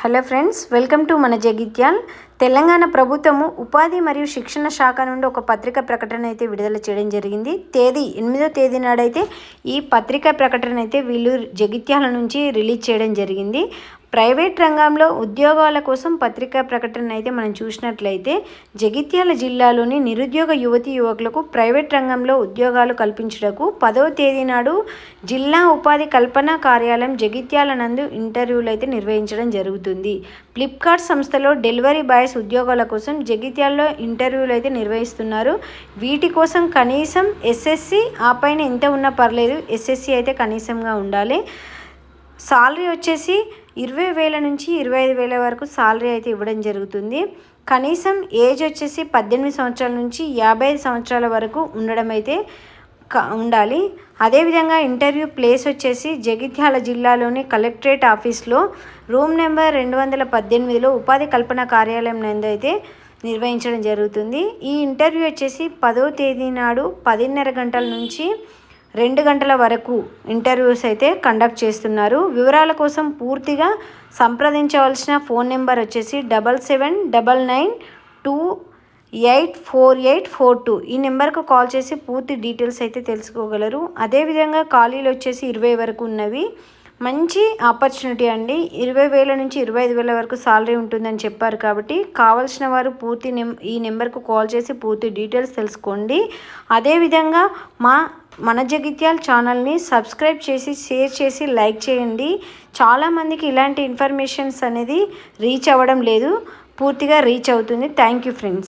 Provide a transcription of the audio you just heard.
Hello friends welcome to మన జగిత్యాల్. తెలంగాణ ప్రభుత్వము ఉపాధి మరియు శిక్షణ శాఖ నుండి ఒక పత్రిక ప్రకటన అయితే విడుదల చేయడం జరిగింది. తేదీ ఎనిమిదో తేదీ నాడైతే ఈ పత్రిక ప్రకటన అయితే వీళ్ళు జగిత్యాల నుంచి రిలీజ్ చేయడం జరిగింది. ప్రైవేట్ రంగంలో ఉద్యోగాల కోసం పత్రికా ప్రకటన అయితే మనం చూసినట్లయితే జగిత్యాల జిల్లాలోని నిరుద్యోగ యువతి యువకులకు ప్రైవేట్ రంగంలో ఉద్యోగాలు కల్పించుటకు పదవ తేదీ నాడు జిల్లా ఉపాధి కల్పన కార్యాలయం జగిత్యాల నందు ఇంటర్వ్యూలు అయితే నిర్వహించడం జరుగుతుంది. ఫ్లిప్కార్ట్ సంస్థలో డెలివరీ బాయ్స్ ఉద్యోగాల కోసం జగిత్యాలలో ఇంటర్వ్యూలు అయితే నిర్వహిస్తున్నారు. వీటి కోసం కనీసం ఎస్ఎస్సి ఆ పైన ఎంత ఉన్నా పర్లేదు ఎస్ఎస్సి అయితే కనీసంగా ఉండాలి. సాలరీ వచ్చేసి ఇరవై వేల నుంచి ఇరవై ఐదు వేల వరకు సాలరీ అయితే ఇవ్వడం జరుగుతుంది. కనీసం ఏజ్ వచ్చేసి పద్దెనిమిది సంవత్సరాల నుంచి యాభై ఐదు సంవత్సరాల వరకు ఉండడం అయితే ఉండాలి. అదేవిధంగా ఇంటర్వ్యూ ప్లేస్ వచ్చేసి జగిత్యాల జిల్లాలోని కలెక్టరేట్ ఆఫీస్లో రూమ్ నెంబర్ రెండు వందల పద్దెనిమిదిలో ఉపాధి కల్పన కార్యాలయం నందు అయితే నిర్వహించడం జరుగుతుంది. ఈ ఇంటర్వ్యూ వచ్చేసి పదో తేదీ నాడు పదిన్నర గంటల నుంచి రెండు గంటల వరకు ఇంటర్వ్యూస్ అయితే కండక్ట్ చేస్తున్నారు. వివరాల కోసం పూర్తిగా సంప్రదించవలసిన ఫోన్ నెంబర్ వచ్చేసి double seven double nine two eight four eight four two. ఈ నెంబర్కు కాల్ చేసి పూర్తి డీటెయిల్స్ అయితే తెలుసుకోగలరు. అదేవిధంగా ఖాళీలు వచ్చేసి ఇరవై వరకు ఉన్నవి. మంచి ఆపర్చునిటీ అండి. ఇరవై వేల నుంచి ఇరవై ఐదు వేల వరకు సాలరీ ఉంటుందని చెప్పారు కాబట్టి కావాల్సిన వారు పూర్తి నెం ఈ నెంబర్కు కాల్ చేసి పూర్తి డీటెయిల్స్ తెలుసుకోండి. అదేవిధంగా మా మన జగిత్యాల ఛానల్ని సబ్స్క్రైబ్ చేసి షేర్ చేసి లైక్ చేయండి. చాలామందికి ఇలాంటి ఇన్ఫర్మేషన్స్ అనేది రీచ్ అవ్వడం లేదు. పూర్తిగా రీచ్ అవుతుంది. Thank you friends.